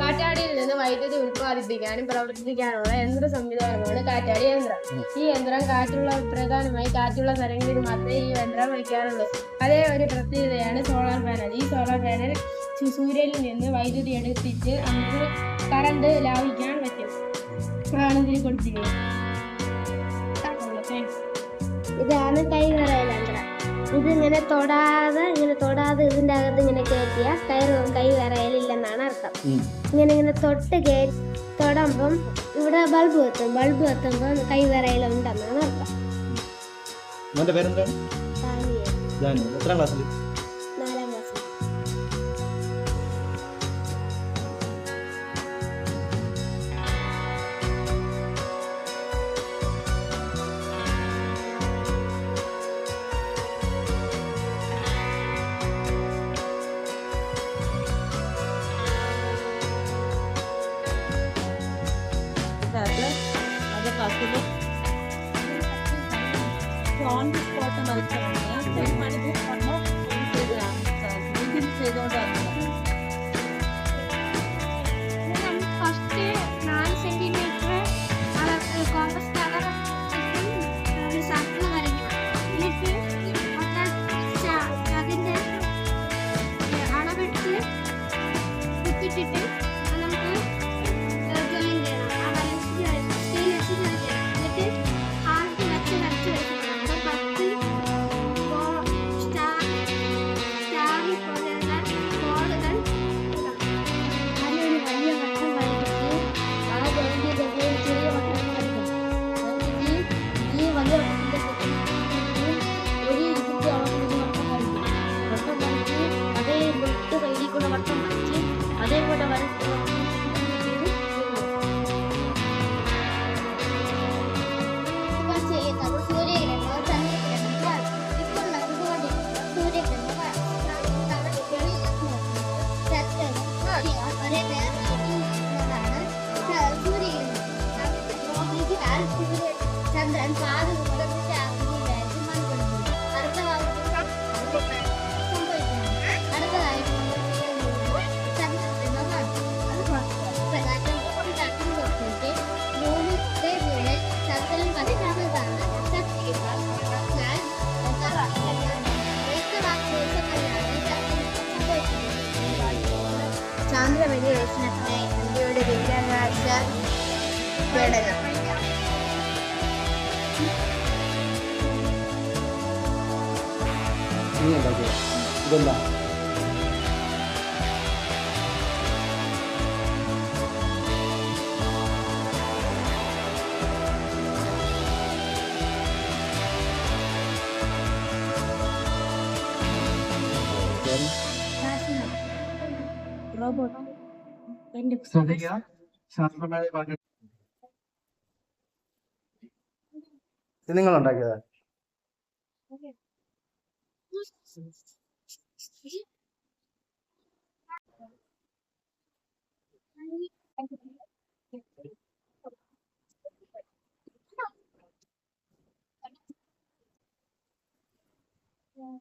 കാറ്റാടിയിൽ നിന്ന് വൈദ്യുതി ഉൽപ്പാദിപ്പിക്കാനും പ്രവർത്തിപ്പിക്കാനുള്ള യന്ത്ര സംവിധാനമാണ് കാറ്റാടി യന്ത്രം. ഈ യന്ത്രം കാറ്റുള്ള പ്രധാനമായി കാറ്റുള്ള സ്ഥലങ്ങളിൽ മാത്രമേ ഈ യന്ത്രം വയ്ക്കാറുള്ളൂ. അതേ ഒരു പ്രത്യേകതയാണ് സോളാർ പാനൽ ഈ സോളാർ പാനൽ സൂര്യനിൽ നിന്ന് വൈദ്യുതി എടുപ്പിച്ച് നമുക്ക് കറണ്ട് ലാഭിക്കാൻ പറ്റും. അതാണ് ഇതിൽ കൊടുത്തിരിക്കുന്നത്. ഇതാണ് കൈവിറയൽ യന്ത്രം. ഇത് ഇങ്ങനെ തൊടാതെ ഇങ്ങനെ തൊടാതെ ഇതിന്റെ അകത്ത് ഇങ്ങനെ കയറ്റിയാൽ കയറ് ഇങ്ങനെ ഇങ്ങനെ തൊട്ട് കേ തൊടുമ്പം ഇവിടെ ബൾബ് വെത്തും ബൾബ് എത്തുമ്പോൾ കൈ വിറയലുണ്ടെന്നാണ് അർത്ഥം. മോന്റെ പേരെന്താണ്? എത്രാം ക്ലാസ്സിൽ అసలు ఆన్ ది స్పాట్ మనకి கூட வர சந்திரன் பாதுகாப்பு ചാന്ദ്രപര്യവേഷണത്തിനായി ഇന്ത്യയുടെ ബഹിരാകാശ പേടകം ഇതെന്താ? റോബോട്ട് എന്റെ ശ്രദ്ധിക്കുക. ശാസ്ത്രമായ ഭാഗം ഇത് നിങ്ങൾ ഉണ്ടാക്കിയതാ Yeah.